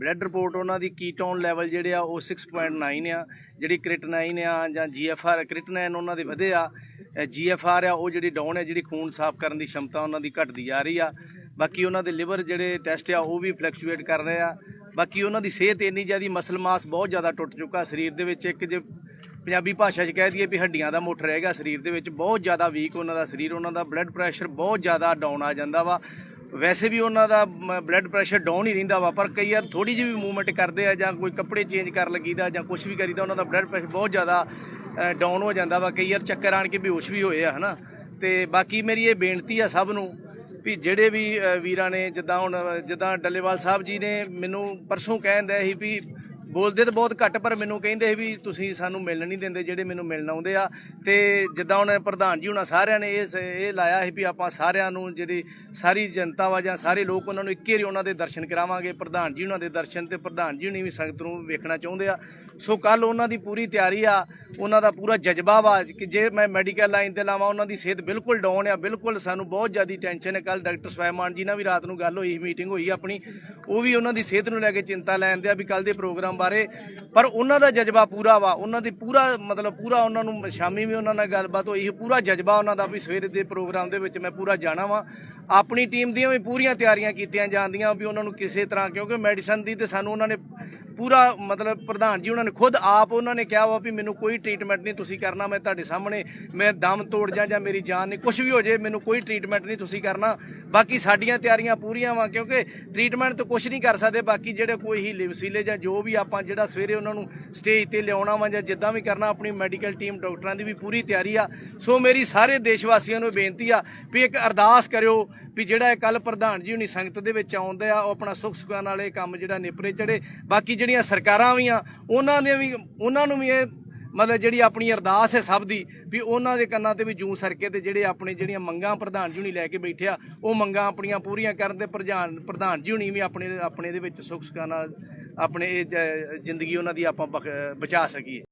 Blood report ਉਹਨਾਂ ਦੀ ਕੀਟੋਨ level ਜਿਹੜੇ ਆ ਉਹ 6.9 ਆ, ਜਿਹੜੀ ਕ੍ਰਿਟਨਾਈਨ ਆ ਜਾਂ ਜੀਐਫਆਰ ਕ੍ਰਿਟਨਾਈਨ ਉਹਨਾਂ ਦੇ ਵਧੇ ਆ। ਜੀਐਫਆਰ ਆ, ਉਹ ਜਿਹੜੀ ਡਾਊਨ ਹੈ ਜਿਹੜੀ ਖੂਨ ਸਾਫ਼ ਕਰਨ ਦੀ ਸ਼ਮਤਾ ਉਹਨਾਂ ਦੀ ਘਟਦੀ ਜਾ ਰਹੀ ਆ। ਬਾਕੀ ਉਹਨਾਂ ਦੇ ਲਿਵਰ ਜਿਹੜੇ ਟੈਸਟ ਆ, ਉਹ ਵੀ ਫਲੈਕਚੁਏਟ ਕਰ ਰਹੇ ਆ। ਬਾਕੀ ਉਹਨਾਂ ਦੀ ਸਿਹਤ ਇੰਨੀ ਜ਼ਿਆਦੀ ਮਸਲ ਮਾਸ ਬਹੁਤ ਜ਼ਿਆਦਾ ਟੁੱਟ ਚੁੱਕਾ ਸਰੀਰ ਦੇ ਵਿੱਚ। ਇੱਕ ਜੇ ਪੰਜਾਬੀ ਭਾਸ਼ਾ 'ਚ ਕਹਿ ਦਈਏ ਵੀ ਹੱਡੀਆਂ ਦਾ ਮੁੱਠ ਰਹੇਗਾ ਸਰੀਰ ਦੇ ਵਿੱਚ, ਬਹੁਤ ਜ਼ਿਆਦਾ ਵੀਕ ਉਹਨਾਂ ਦਾ ਸਰੀਰ, ਉਹਨਾਂ ਦਾ ਬਲੱਡ ਪ੍ਰੈਸ਼ਰ ਬਹੁਤ ਜ਼ਿਆਦਾ ਡਾਊਨ ਆ ਜਾਂਦਾ ਵਾ। ਵੈਸੇ ਵੀ ਉਹਨਾਂ ਦਾ ਬਲੱਡ ਪ੍ਰੈਸ਼ਰ ਡਾਊਨ ਹੀ ਰਹਿੰਦਾ ਵਾ, ਪਰ ਕਈ ਵਾਰ ਥੋੜੀ ਜਿਹੀ ਵੀ ਮੂਵਮੈਂਟ ਕਰਦੇ ਆ ਜਾਂ ਕੋਈ ਕੱਪੜੇ ਚੇਂਜ ਕਰ ਲੱਗੀਦਾ ਜਾਂ ਕੁਝ ਵੀ ਕਰੀਦਾ, ਉਹਨਾਂ ਦਾ ਬਲੱਡ ਪ੍ਰੈਸ਼ਰ ਬਹੁਤ ਜ਼ਿਆਦਾ ਡਾਊਨ ਹੋ ਜਾਂਦਾ ਵਾ। ਕਈ ਵਾਰ ਚੱਕਰ ਆਣ ਕੇ ਬੇਹੋਸ਼ ਵੀ ਹੋਏ ਆ, ਹਨਾ? ਤੇ ਬਾਕੀ ਮੇਰੀ ਇਹ ਬੇਨਤੀ ਆ ਸਭ ਨੂੰ ਵੀ ਜਿਹੜੇ ਵੀ ਵੀਰਾਂ ਨੇ ਜਿੱਦਾਂ ਹੁਣ, ਜਿੱਦਾਂ ਡੱਲੇਵਾਲ ਸਾਹਿਬ ਜੀ ਨੇ ਮੈਨੂੰ ਪਰਸੋਂ ਕਹਿੰਦੇ ਸੀ ਵੀ ਬੋਲਦੇ ਤਾਂ ਬਹੁਤ ਘੱਟ, ਪਰ ਮੈਨੂੰ ਕਹਿੰਦੇ ਸੀ ਵੀ ਤੁਸੀਂ ਸਾਨੂੰ ਮਿਲਣ ਨਹੀਂ ਦਿੰਦੇ ਜਿਹੜੇ ਮੈਨੂੰ ਮਿਲਣ ਆਉਂਦੇ ਆ। ਤੇ ਜਿੱਦਾਂ ਉਹਨਾਂ ਪ੍ਰਧਾਨ ਜੀ ਹੁਣਾਂ ਸਾਰਿਆਂ ਨੇ ਇਹ ਸ- ਇਹ ਲਾਇਆ ਸੀ ਵੀ ਆਪਾਂ ਸਾਰਿਆਂ ਨੂੰ ਜਿਹੜੀ ਸਾਰੀ ਜਨਤਾ ਵਾ ਜਾਂ ਸਾਰੇ ਲੋਕ ਉਹਨਾਂ ਨੂੰ ਇੱਕੇ ਵਾਰੀ ਉਹਨਾਂ ਦੇ ਦਰਸ਼ਨ ਕਰਾਵਾਂਗੇ। ਪ੍ਰਧਾਨ ਜੀ ਉਹਨਾਂ ਦੇ ਦਰਸ਼ਨ ਤੇ ਪ੍ਰਧਾਨ ਜੀ ਹੁਣੀ ਵੀ ਸੰਗਤ ਨੂੰ ਵੇਖਣਾ ਚਾਹੁੰਦੇ ਆ। ਸੋ ਕੱਲ ਉਹਨਾਂ ਦੀ ਪੂਰੀ ਤਿਆਰੀ ਆ, ਉਹਨਾਂ ਦਾ ਪੂਰਾ ਜਜ਼ਬਾ ਵਾ ਕਿ ਜੇ ਮੈਂ ਮੈਡੀਕਲ ਲਾਈਨ ਤੇ ਲਾਵਾਂ, ਉਹਨਾਂ ਦੀ ਸਿਹਤ ਬਿਲਕੁਲ ਡਾਊਨ ਆ, ਬਿਲਕੁਲ ਸਾਨੂੰ ਬਹੁਤ ਜ਼ਿਆਦਾ ਟੈਨਸ਼ਨ ਹੈ ਕੱਲ ਡਾਕਟਰ ਸਵੈਮਾਨ ਜੀ ਨਾਲ ਵੀ ਰਾਤ ਨੂੰ ਗੱਲ ਹੋਈ ਮੀਟਿੰਗ ਹੋਈ ਆਪਣੀ, ਉਹ ਵੀ ਉਹਨਾਂ ਦੀ ਸਿਹਤ ਨੂੰ ਲੈ ਕੇ ਚਿੰਤਾ ਲੈਣ ਦੇ ਆ ਵੀ ਕੱਲ ਦੇ ਪ੍ਰੋਗਰਾਮ ਬਾਰੇ, ਪਰ ਉਹਨਾਂ ਦਾ ਜਜ਼ਬਾ ਪੂਰਾ ਵਾ। ਉਹਨਾਂ ਦੀ ਪੂਰਾ, ਮਤਲਬ ਪੂਰਾ ਉਹਨਾਂ ਨੂੰ ਸ਼ਾਮੀ ਵੀ ਉਹਨਾਂ ਨਾਲ ਗੱਲਬਾਤ ਹੋਈ ਸੀ। ਪੂਰਾ ਜਜ਼ਬਾ ਉਹਨਾਂ ਦਾ ਵੀ ਸਵੇਰੇ ਦੇ ਪ੍ਰੋਗਰਾਮ ਦੇ ਵਿੱਚ ਮੈਂ ਪੂਰਾ ਜਾਣਾ ਵਾ। ਆਪਣੀ ਟੀਮ ਦੀਆਂ ਵੀ ਪੂਰੀਆਂ ਤਿਆਰੀਆਂ ਕੀਤੀਆਂ ਜਾਂਦੀਆਂ ਵੀ ਉਹਨਾਂ ਨੂੰ ਕਿਸੇ ਤਰ੍ਹਾਂ, ਕਿਉਂਕਿ ਮੈਡੀਸਨ ਦੀ ਤੇ ਸਾਨੂੰ ਉਹਨਾਂ ਨੇ ਪੂਰਾ ਮਤਲਬ ਪ੍ਰਧਾਨ ਜੀ ਉਹਨਾਂ ਨੇ ਖੁਦ ਆਪ ਉਹਨਾਂ ਨੇ ਕਿਹਾ ਵਾ ਵੀ ਮੈਨੂੰ ਕੋਈ ਟ੍ਰੀਟਮੈਂਟ ਨਹੀਂ ਤੁਸੀਂ ਕਰਨਾ, ਮੈਂ ਤੁਹਾਡੇ ਸਾਹਮਣੇ, ਮੈਂ ਦਮ ਤੋੜ ਜਾ ਜਾਂ ਮੇਰੀ ਜਾਨ ਨਹੀਂ ਕੁਝ ਵੀ ਹੋ ਜੇ ਮੈਨੂੰ ਕੋਈ ਟ੍ਰੀਟਮੈਂਟ ਨਹੀਂ ਤੁਸੀਂ ਕਰਨਾ। ਬਾਕੀ ਸਾਡੀਆਂ ਤਿਆਰੀਆਂ ਪੂਰੀਆਂ ਵਾ, ਕਿਉਂਕਿ ਟ੍ਰੀਟਮੈਂਟ ਤਾਂ ਕੁਝ ਨਹੀਂ ਕਰ ਸਕਦੇ, ਬਾਕੀ ਜਿਹੜੇ ਕੋਈ ਹੀਲੇ ਵਸੀਲੇ ਜਾਂ ਜੋ ਵੀ ਆਪਾਂ ਜਿਹੜਾ ਸਵੇਰੇ ਉਹਨਾਂ ਨੂੰ ਸਟੇਜ ਤੇ ਲਿਆਉਣਾ ਵਾ ਜਾਂ ਜਿੱਦਾਂ ਵੀ ਕਰਨਾ, ਆਪਣੀ ਮੈਡੀਕਲ ਟੀਮ ਡਾਕਟਰਾਂ ਦੀ ਵੀ ਪੂਰੀ ਤਿਆਰੀ ਆ। ਸੋ ਮੇਰੀ ਸਾਰੇ ਦੇਸ਼ ਵਾਸੀਆਂ ਨੂੰ ਬੇਨਤੀ ਆ ਵੀ ਇੱਕ ਅਰਦਾਸ ਕਰਿਓ ਵੀ ਜਿਹੜਾ ਕੱਲ ਪ੍ਰਧਾਨ ਜੀ ਹੁਣੀ ਸੰਗਤ ਦੇ ਵਿੱਚ ਆਉਂਦੇ ਆ, ਉਹ ਆਪਣਾ ਸੁੱਖ ਸੁਖਾਂ ਨਾਲ ਇਹ ਕੰਮ ਜਿਹੜਾ ਨਿਪਰੇ ਚੜੇ ਬਾਕੀ ਜਿਹੜੀਆਂ ਸਰਕਾਰਾਂ ਵੀ ਆ, ਉਹਨਾਂ ਦੇ ਵੀ, ਉਹਨਾਂ ਨੂੰ ਵੀ ਇਹ ਮਤਲਬ ਜਿਹੜੀ ਆਪਣੀ ਅਰਦਾਸ ਹੈ ਸਭ ਦੀ, ਵੀ ਉਹਨਾਂ ਦੇ ਕੰਨਾਂ ਤੇ ਵੀ ਜੂੰ ਸਰਕੇ ਤੇ ਜਿਹੜੇ ਆਪਣੇ ਜਿਹੜੀਆਂ ਮੰਗਾਂ ਪ੍ਰਧਾਨ ਜੀ ਹੁਣੀ ਲੈ ਕੇ ਬੈਠੇ ਆ, ਉਹ ਮੰਗਾਂ ਆਪਣੀਆਂ ਪੂਰੀਆਂ ਕਰਨ ਤੇ ਪ੍ਰਧਾਨ ਪ੍ਰਧਾਨ ਜੀ ਹੁਣੀ ਵੀ ਆਪਣੇ ਆਪਣੇ ਦੇ ਵਿੱਚ ਸੁੱਖ ਸੁਖਾਂ ਨਾਲ ਆਪਣੇ ਇਹ ਜ਼ਿੰਦਗੀ ਉਹਨਾਂ ਦੀ ਆਪਾਂ ਬਖ- ਬਚਾ ਸਕੀਏ।